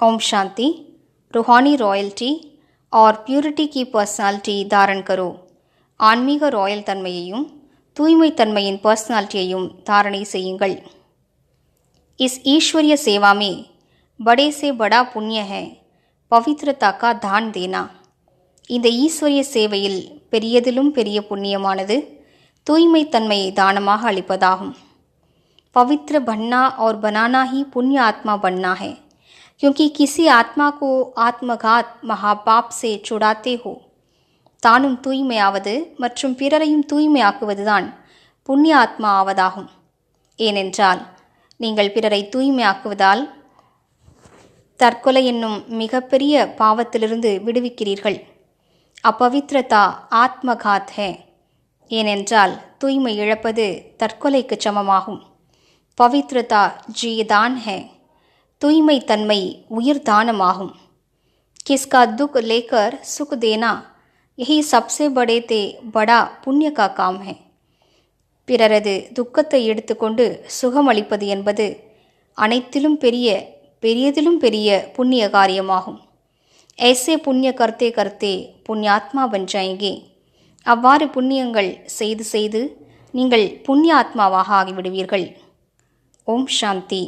ஓம் शांति। ருஹானி ராயல்டி ஆர் பியூரிட்டி கீ पर्सनालिटी தாரன் கரோ ஆன்மீக ராயல் தன்மையையும் தூய்மைத்தன்மையின் பர்சனாலிட்டியையும் தாரணை செய்யுங்கள் இஸ் ஈஸ்வரிய சேவாமே में बड़े படா बड़ा पुण्य है பவித்ரதா தான் தேனா இந்த ஈஸ்வரிய சேவையில் பெரியதிலும் பெரிய புண்ணியமானது தூய்மைத்தன்மையை தானமாக அளிப்பதாகும். பவித்ர பன்னா ஆர் बनाना ही पुण्य आत्मा बनना है। क्योंकि किसी आत्मा को आत्मघात महापाप से छुड़ाते हो தானும் தூய்மையாவது மற்றும் பிறரையும் தூய்மையாக்குவதுதான் புண்ணிய ஆத்மா ஆவதாகும் ஏனென்றால் நீங்கள் பிறரை தூய்மையாக்குவதால் தற்கொலை என்னும் மிகப்பெரிய பாவத்திலிருந்து விடுவிக்கிறீர்கள் அப்பவித்ரதா ஆத்மகாத் ஹே ஏனென்றால் தூய்மை இழப்பது தற்கொலைக்கு சமமாகும் பவித்ரதா ஜீதான் ஹே தூய்மை தன்மை உயிர் தானமாகும் किसका दुख लेकर सुख देना यही सबसे बड़े ते बड़ा पुण्य का काम है பிறரது துக்கத்தை எடுத்துக்கொண்டு சுகமளிப்பது என்பது அனைத்திலும் பெரிய பெரியதிலும் பெரிய புண்ணிய காரியமாகும் ऐसे புண்ணிய கர்த்தே கர்த்தே புண்ணியாத்மா பன் ஜாயங்கே அவ்வாறு புண்ணியங்கள் செய்து செய்து நீங்கள் புண்ணிய ஆத்மாவாக ஆகிவிடுவீர்கள் ஓம் சாந்தி